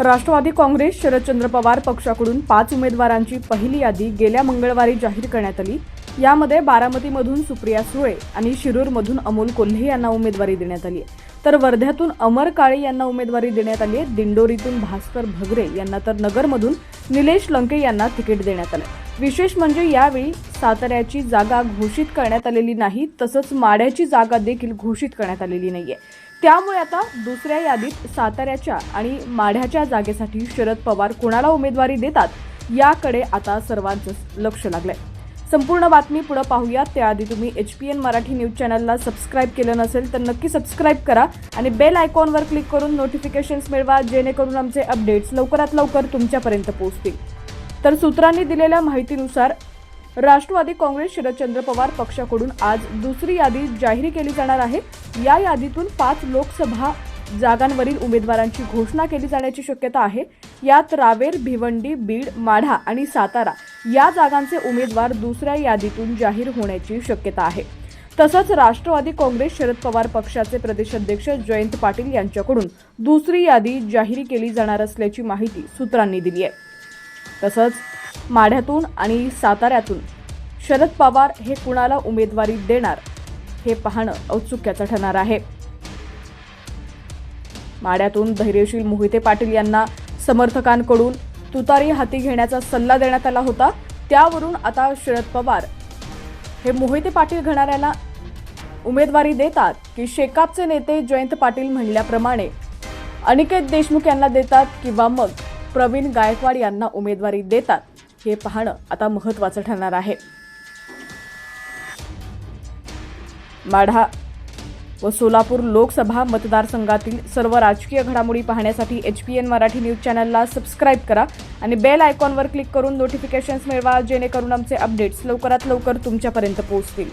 राष्ट्रवादी काँग्रेस शरदचंद्र पवार पक्षाकडून पाच उमेदवारांची पहिली यादी गेल्या मंगळवारी जाहीर करण्यात आली. यामध्ये बारामतीमधून सुप्रिया सुळे आणि शिरूरमधून अमोल कोल्हे यांना उमेदवारी देण्यात आली आहे. तर वर्ध्यातून अमर काळे यांना उमेदवारी देण्यात आली आहे. दिंडोरीतून भास्कर भगरे यांना तर नगरमधून निलेश लंके यांना तिकीट देण्यात आलं विशेष म्हणजे यावेळी साताऱ्याची जागा घोषित करण्यात आलेली नाही तसंच माढ्याची जागा देखील घोषित करण्यात आलेली नाहीये. त्यामुळे आता दुसऱ्या यादीत साताऱ्याच्या आणि माढ्याच्या जागेसाठी शरद पवार कोणाला उमेदवारी देतात याकडे आता सर्वांचं लक्ष लागलंय. संपूर्ण बातमी पुढे पाहूयात. त्याआधी तुम्ही H P N Marathi news चॅनलला सबस्क्राईब केलं नसेल तर नक्की सबस्क्राईब करा आणि बेल आयकॉनवर क्लिक करून नोटिफिकेशन्स मिळवा जेणेकरून आमचे अपडेट्स लवकरात लवकर तुमच्यापर्यंत पोहोचतील. तर सूत्रांनी दिलेल्या माहितीनुसार राष्ट्रवादी काँग्रेस शरदचंद्र पवार पक्षाकडून आज दुसरी यादी जाहीर केली जाणार आहे. या यादीतून पाच लोकसभा जागांवरील उमेदवारांची घोषणा केली जाण्याची शक्यता आहे. यात रावेर भिवंडी बीड माढा आणि सातारा या जागांचे उमेदवार दुसऱ्या यादीतून जाहीर होण्याची शक्यता आहे. तसंच राष्ट्रवादी काँग्रेस शरद पवार पक्षाचे प्रदेशाध्यक्ष जयंत पाटील यांच्याकडून दुसरी यादी जाहीर केली जाणार असल्याची माहिती सूत्रांनी दिली आहे. तसंच माढ्यातून आणि साताऱ्यातून शरद पवार हे कुणाला उमेदवारी देणार हे पाहणं औत्सुक्याचं ठरणार आहे. माढ्यातून धैर्यशील मोहिते पाटील यांना समर्थकांकडून तुतारी हाती घेण्याचा सल्ला देण्यात आला होता. त्यावरून आता शरद पवार हे मोहिते पाटील घणाऱ्याला उमेदवारी देतात की शेकापचे नेते जयंत पाटील म्हणल्याप्रमाणे अनिकेत देशमुख यांना देतात किंवा मग प्रवीण गायकवाड यांना उमेदवारी देतात. हे पाहणं आता महत्त्वाचं ठरणार आहे. माढा व सोलापूर लोकसभा मतदारसंघातील सर्व राजकीय घडामोडी पाहण्यासाठी H P N Marathi news चॅनलला सबस्क्राईब करा आणि बेल आयकॉनवर क्लिक करून नोटिफिकेशन्स मिळवा जेणेकरून आमचे अपडेट्स लवकरात लवकर तुमच्यापर्यंत पोहोचतील.